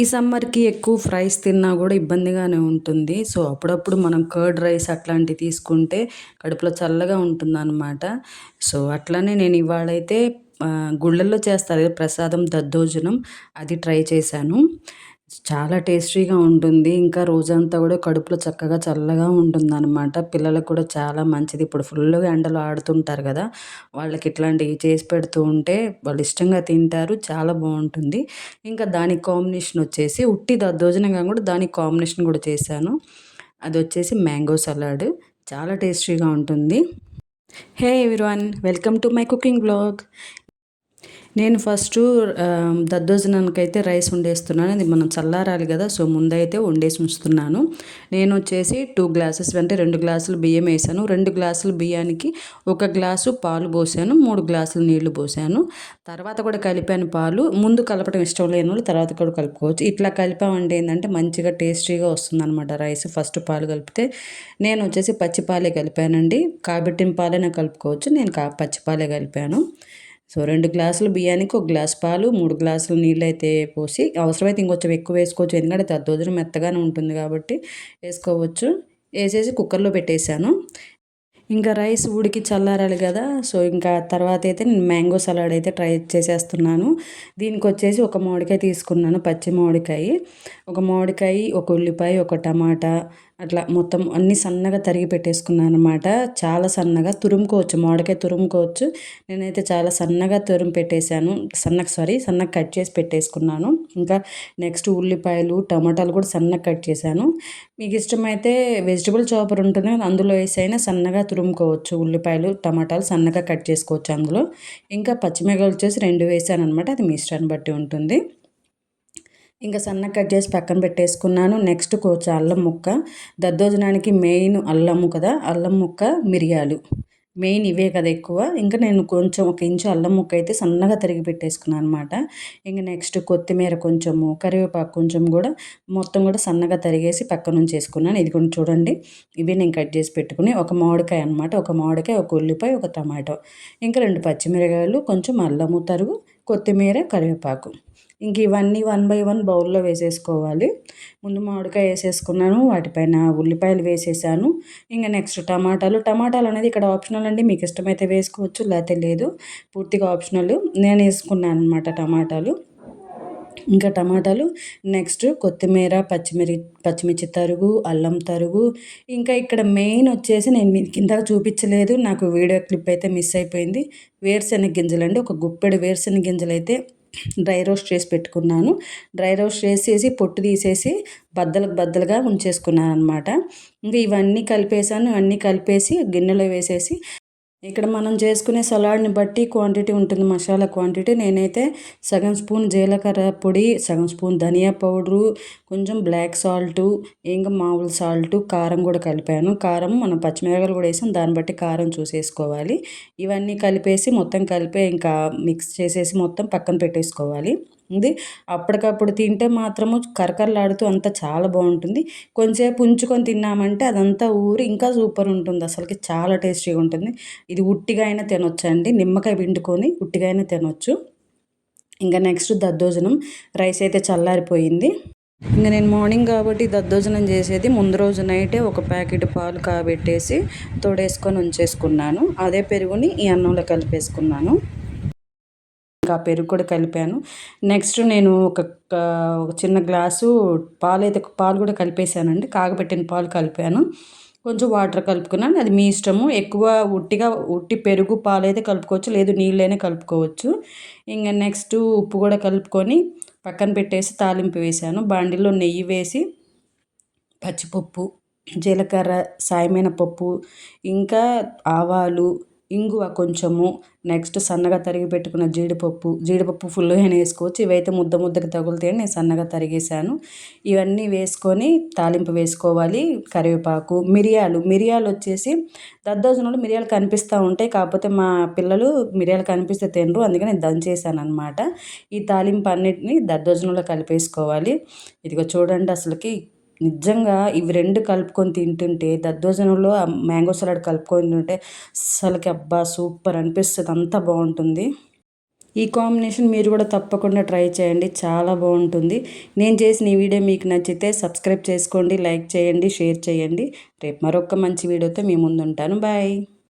ఈ సమ్మర్కి ఎక్కువ ఫ్రైస్ తిన్నా కూడా ఇబ్బందిగానే ఉంటుంది. సో అప్పుడప్పుడు మనం కర్డ్ రైస్ అట్లాంటివి తీసుకుంటే కడుపులో చల్లగా ఉంటుందన్నమాట. సో అట్లానే నేను ఇవాళైతే గుళ్ళల్లో చేస్తారు ప్రసాదం దద్దోజనం అది ట్రై చేశాను. చాలా టేస్టీగా ఉంటుంది. ఇంకా రోజంతా కూడా కడుపులో చక్కగా చల్లగా ఉంటుందన్నమాట. పిల్లలకు కూడా చాలా మంచిది. ఇప్పుడు ఫుల్గా ఎండలో ఆడుతుంటారు కదా వాళ్ళకి ఇట్లాంటివి చేసి పెడుతూ ఉంటే వాళ్ళు ఇష్టంగా తింటారు. చాలా బాగుంటుంది. ఇంకా దాని కాంబినేషన్ వచ్చేసి ఉట్టి దద్దోజనం కూడా దాని కాంబినేషన్ కూడా చేశాను. అది వచ్చేసి మ్యాంగో సలాడ్. చాలా టేస్టీగా ఉంటుంది. Hey everyone welcome to my cooking blog. నేను ఫస్ట్ దద్దోజనానికి అయితే రైస్ వండేస్తున్నాను. అది మనం చల్లారాలి కదా సో ముందైతే వండేసి ఉంచుతున్నాను. నేను వచ్చేసి టూ గ్లాసెస్ అంటే రెండు గ్లాసులు బియ్యం వేసాను. రెండు గ్లాసులు బియ్యానికి ఒక గ్లాసు పాలు పోసాను. మూడు గ్లాసులు నీళ్ళు పోసాను. తర్వాత కూడా కలిపాను పాలు. ముందు కలపడం ఇష్టం లేని వాళ్ళు తర్వాత కూడా కలుపుకోవచ్చు. ఇట్లా కలిపామంటే ఏంటంటే మంచిగా టేస్టీగా వస్తుంది అనమాట రైస్ ఫస్ట్ పాలు కలిపితే. నేను వచ్చేసి పచ్చిపాలే కలిపానండి. కాబట్టిన పాలైనా కలుపుకోవచ్చు. నేను కా పచ్చిపాలే కలిపాను. సో రెండు గ్లాసులు బియ్యానికి ఒక గ్లాస్ పాలు మూడు గ్లాసులు నీళ్ళు అయితే పోసి అవసరమైతే ఇంకొంచెం ఎక్కువ వేసుకోవచ్చు. ఎందుకంటే దద్దోజనం మెత్తగానే ఉంటుంది కాబట్టి వేసుకోవచ్చు. వేసేసి కుక్కర్లో పెట్టేశాను. ఇంకా రైస్ ఉడికి చల్లారాలి కదా సో ఇంకా తర్వాత అయితే నేను మ్యాంగో సలాడ్ అయితే ట్రై చేసేస్తున్నాను. దీనికి వచ్చేసి ఒక మామిడికాయ తీసుకున్నాను పచ్చి మామిడికాయ. ఒక మామిడికాయ ఒక ఉల్లిపాయ ఒక టమాటా అట్లా మొత్తం అన్నీ సన్నగా తరిగి పెట్టేసుకున్నాను అనమాట చాలా సన్నగా తురుముకోవచ్చు మామిడికాయ తురుముకోవచ్చు. నేనైతే చాలా సన్నగా తురుము పెట్టేశాను. సన్నగా సారీ సన్నగా కట్ చేసి పెట్టేసుకున్నాను. ఇంకా నెక్స్ట్ ఉల్లిపాయలు టమాటాలు కూడా సన్నగా కట్ చేశాను. మీకు ఇష్టమైతే వెజిటబుల్ చాపర్ ఉంటుంది అందులో వేసైనా సన్నగా తురుముకోవచ్చు. ఉల్లిపాయలు టమాటాలు సన్నగా కట్ చేసుకోవచ్చు అందులో. ఇంకా పచ్చిమిరకాయలు వచ్చేసి రెండు వేసాను అనమాట అది మీ ఇష్టాన్ని బట్టి ఉంటుంది. ఇంకా సన్న కట్ చేసి పక్కన పెట్టేసుకున్నాను. నెక్స్ట్ కొంచెం అల్లం ముక్క. దద్దోజనానికి మెయిన్ అల్లము కదా అల్లం ముక్క మిరియాలు. మెయిన్ ఇవే కదా ఎక్కువ. ఇంకా నేను కొంచెం ఒక ఇంచు అల్లం ముక్క అయితే సన్నగా తరిగి పెట్టేసుకున్నాను అనమాట ఇంకా నెక్స్ట్ కొత్తిమీర కొంచెము కరివేపాకు కొంచెం కూడా మొత్తం కూడా సన్నగా తరిగేసి పక్క నుంచి వేసుకున్నాను ఇది కొంచెం చూడండి. ఇవి నేను కట్ చేసి పెట్టుకుని ఒక మామిడికాయ అనమాట ఒక మామిడికాయ ఒక ఉల్లిపాయ ఒక టమాటో. ఇంకా రెండు పచ్చిమిరకాయలు కొంచెం అల్లము తరుగు కొత్తిమీర కరివేపాకు. ఇంక ఇవన్నీ వన్ బై వన్ బౌల్లో వేసేసుకోవాలి. ముందు మామిడికాయ వేసేసుకున్నాను వాటిపైన ఉల్లిపాయలు వేసేసాను. ఇంకా నెక్స్ట్ టమాటాలు. టమాటాలు అనేది ఇక్కడ ఆప్షనల్ అండి మీకు ఇష్టమైతే వేసుకోవచ్చు లేకపోతే లేదు. పూర్తిగా ఆప్షనల్. నేను వేసుకున్నాను అనమాట టమాటాలు. ఇంకా టమాటాలు నెక్స్ట్ కొత్తిమీర పచ్చిమిరి పచ్చిమిర్చి తరుగు అల్లం తరుగు. ఇంకా ఇక్కడ మెయిన్ వచ్చేసి నేను మీకు కింద చూపించలేదు నాకు వీడియో క్లిప్ అయితే మిస్ అయిపోయింది. వేరుశెనగ గింజలు అండి ఒక గుప్పెడు వేరుశెనగ గింజలు అయితే డ్రై రోస్ట్ చేసి పెట్టుకున్నాను. డ్రై రోస్ట్ చేసేసి పొట్టు తీసేసి బద్దలకు బద్దలుగా ఉంచేసుకున్నాను అనమాట ఇంకా ఇవన్నీ కలిపేసాను అన్నీ కలిపేసి గిన్నెలో వేసేసి ఇక్కడ మనం చేసుకునే సలాడ్ని బట్టి క్వాంటిటీ ఉంటుంది మసాలా క్వాంటిటీ. నేనైతే సగం స్పూన్ జీలకర్ర పొడి సగం స్పూన్ ధనియా పౌడరు కొంచెం బ్లాక్ సాల్ట్ ఇంకా మామూలు సాల్ట్ కారం కూడా కలిపాను. కారం మనం పచ్చిమిరపకాయలు కూడా వేసాం దాన్ని బట్టి కారం చూసేసుకోవాలి. ఇవన్నీ కలిపేసి మొత్తం కలిపే ఇంకా మిక్స్ చేసేసి మొత్తం పక్కన పెట్టేసుకోవాలి. ఉంది. అప్పటికప్పుడు తింటే మాత్రము కరకరలాడుతూ అంతా చాలా బాగుంటుంది. కొంచెంసేపు ఉంచుకొని తిన్నామంటే అదంతా ఊరి ఇంకా సూపర్ ఉంటుంది. అసలుకి చాలా టేస్టీగా ఉంటుంది. ఇది ఉట్టిగా అయినా తినొచ్చు అండి నిమ్మకాయ పిండుకొని ఉట్టిగా అయినా తినొచ్చు. ఇంకా నెక్స్ట్ దద్దోజనం. రైస్ అయితే చల్లారిపోయింది. ఇంకా నేను మార్నింగ్ కాబట్టి దద్దోజనం చేసేది ముందు రోజు నైటే ఒక ప్యాకెట్ పాలు కాబెట్టేసి తోడేసుకొని ఉంచేసుకున్నాను. అదే పెరుగుని ఈ అన్నంలో కలిపేసుకున్నాను. ఇంకా పెరుగు కూడా కలిపాను. నెక్స్ట్ నేను ఒక ఒక చిన్న గ్లాసు పాలు అయితే పాలు కూడా కలిపేసానండి కాగబెట్టిన పాలు కలిపాను. కొంచెం వాటర్ కలుపుకున్నాను. అది మీ ఇష్టము. ఎక్కువ ఉట్టిగా ఉట్టి పెరుగు పాలు అయితే కలుపుకోవచ్చు. లేదు నీళ్ళైనా కలుపుకోవచ్చు. ఇంకా నెక్స్ట్ ఉప్పు కూడా కలుపుకొని పక్కన పెట్టేసి తాలింపు వేసాను బాండిలో నెయ్యి వేసి పచ్చిపప్పు జీలకర్ర సాయమైన పప్పు ఇంకా ఆవాలు ఇంగువ కొంచెము నెక్స్ట్ సన్నగా తరిగి పెట్టుకున్న జీడిపప్పు జీడిపప్పు ఫుల్గానే వేసుకోవచ్చు. ఇవైతే ముద్ద ముద్దకి తగులుతాయని నేను సన్నగా తరిగేసాను ఇవన్నీ వేసుకొని తాలింపు వేసుకోవాలి కరివేపాకు మిరియాలు. మిరియాలు వచ్చేసి దద్దోజనంలో మిరియాలు కనిపిస్తూ ఉంటాయి. కాకపోతే మా పిల్లలు మిరియాలు కనిపిస్తే తినరు. అందుకని నేను దంచేసాను అనమాట ఈ తాలింపు అన్నిటిని దద్దోజనంలో కలిపేసుకోవాలి. ఇదిగో చూడండి అసలుకి నిజంగా ఇవి రెండు కలుపుకొని తింటుంటే దద్దోజనంలో మ్యాంగో సలాడ్ కలుపుకొని తింటుంటే అసలుకి అబ్బా సూపర్ అనిపిస్తుంది. అంత బాగుంటుంది. ఈ కాంబినేషన్ మీరు కూడా తప్పకుండా ట్రై చేయండి. చాలా బాగుంటుంది. నేను చేసిన ఈ వీడియో మీకు నచ్చితే సబ్స్క్రైబ్ చేసుకోండి లైక్ చేయండి షేర్ చేయండి. రేపు మరొక మంచి వీడియోతో మీ ముందు ఉంటాను బాయ్.